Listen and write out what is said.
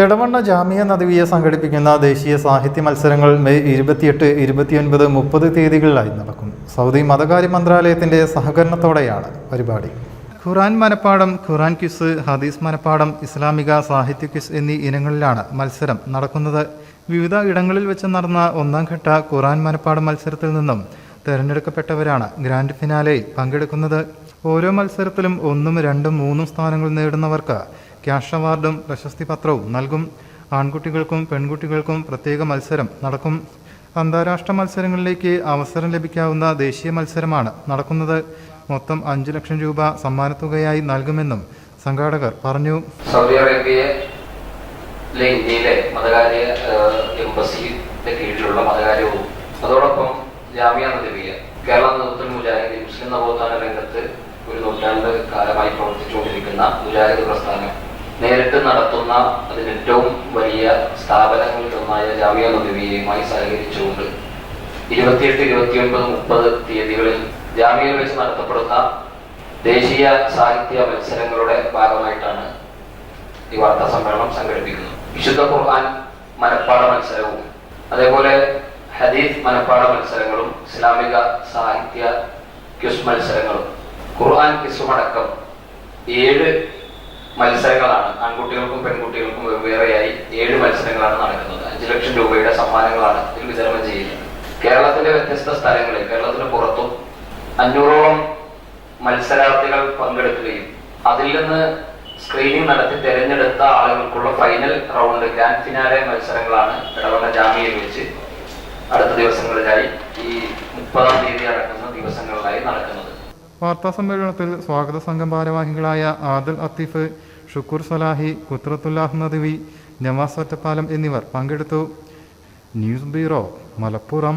എടവണ്ണ ജാമിയ നദവിയെ സംഘടിപ്പിക്കുന്ന ദേശീയ സാഹിത്യ മത്സരങ്ങൾ മെയ് ഇരുപത്തിയെട്ട് ഇരുപത്തിയൊൻപത് മുപ്പത് തീയതികളിലായി നടക്കും. സൗദി മതകാര്യ മന്ത്രാലയത്തിന്റെ സഹകരണത്തോടെയാണ് പരിപാടി. ഖുറാൻ മനപ്പാടം ഖുറാൻ ക്വിസ് ഹദീസ് മനപ്പാടം ഇസ്ലാമിക സാഹിത്യ ക്വിസ് എന്നീ ഇനങ്ങളിലാണ് മത്സരം നടക്കുന്നത്. വിവിധ ഇടങ്ങളിൽ വെച്ച് നടന്ന ഒന്നാം ഘട്ട ഖുറാൻ മനപ്പാടം മത്സരത്തിൽ നിന്നും തിരഞ്ഞെടുക്കപ്പെട്ടവരാണ് ഗ്രാൻഡ് ഫിനാലയിൽ പങ്കെടുക്കുന്നത്. ഓരോ മത്സരത്തിലും ഒന്നും രണ്ടും മൂന്നും സ്ഥാനങ്ങൾ നേടുന്നവർക്ക് ക്യാഷ് അവാർഡും പ്രശസ്തി പത്രവും നൽകും. ആൺകുട്ടികൾക്കും പെൺകുട്ടികൾക്കും പ്രത്യേക മത്സരം നടക്കും. അന്താരാഷ്ട്ര മത്സരങ്ങളിലേക്ക് അവസരം ലഭിക്കാവുന്ന ദേശീയ മത്സരമാണ് നടക്കുന്നത്. മൊത്തം അഞ്ചു ലക്ഷം രൂപ സമ്മാനത്തുകയായി നൽകുമെന്നും സംഘാടകർ പറഞ്ഞു. സൗദി അറേബ്യയിലെ ഇന്ത്യയിലെ മതകാര്യ എംബസിയുടെ കീഴിലുള്ള മതകാര്യവും അതോടൊപ്പം ജാമ്യ നദിവിയ കേരള നേതൃത്വ മുജാഹിദ് മുസ്ലിം നവോത്ഥാന രംഗത്ത് ഒരു നൂറ്റാണ്ട് കാലമായി പ്രവർത്തിച്ചുകൊണ്ടിരിക്കുന്ന മുജാഹിദ് പ്രസ്ഥാനം. നടത്തുന്ന അതിന് ഏറ്റവും വലിയ സ്ഥാപനങ്ങളിൽ ഒന്നായ ജാമ്യ നദിവിയുമായി സഹകരിച്ചുകൊണ്ട് ഇരുപത്തിയെട്ട് ഇരുപത്തിയൊൻപത് മുപ്പത് തീയതികളിൽ ജാമ്യയിൽ വെച്ച് നടത്തപ്പെടുന്ന ദേശീയ സാഹിത്യ മത്സരങ്ങളുടെ ഭാഗമായിട്ടാണ് ഈ വാർത്താ സമ്മേളനം സംഘടിപ്പിക്കുന്നത്. വിശുദ്ധ ഖുർആൻ മനപ്പാട മത്സരവും അതേപോലെ ഹദീസ് മനപ്പാട മത്സരങ്ങളും ഇസ്ലാമിക സാഹിത്യ ക്യുസ് മത്സരങ്ങളും ഖുർആൻ ക്യുസുമടക്കം ഏഴ് മത്സരങ്ങളാണ്. ആൺകുട്ടികൾക്കും പെൺകുട്ടികൾക്കും വെവ്വേറെയായി ഏഴ് മത്സരങ്ങളാണ് നടക്കുന്നത്. അഞ്ചു ലക്ഷം രൂപയുടെ സമ്മാനങ്ങളാണ് ഇതിൽ വിതരണം ചെയ്യുന്നത്. കേരളത്തിലെ വ്യത്യസ്ത സ്ഥലങ്ങളിൽ കേരളത്തിന് പുറത്തും അഞ്ഞൂറോളം മത്സരാർത്ഥികൾ പങ്കെടുക്കുകയും അതിൽ നിന്ന് സ്ക്രീനിംഗ് നടത്തി തിരഞ്ഞെടുത്ത ആളുകൾക്കുള്ള ഫൈനൽ റൗണ്ട് ഗ്രാൻഡ് ഫിനാലെ മത്സരങ്ങളാണ് ഇടവണ്ണ ജാമ്യയിൽ വെച്ച് അടുത്ത ദിവസങ്ങളിലായി ഈ മുപ്പതാം തീയതി അടക്കുന്ന ദിവസങ്ങളിലായി നടക്കുന്നത്. വാർത്താ സമ്മേളനത്തിൽ സ്വാഗത സംഘം ഭാരവാഹികളായ ആദിൽ അത്തീഫ് ഷുക്കൂർ സലാഹി കുത്രത്തുല്ലാഹ് നദ്വി നവാസ് ഒറ്റപ്പാലം എന്നിവർ പങ്കെടുത്തു. News bureau Malappuram.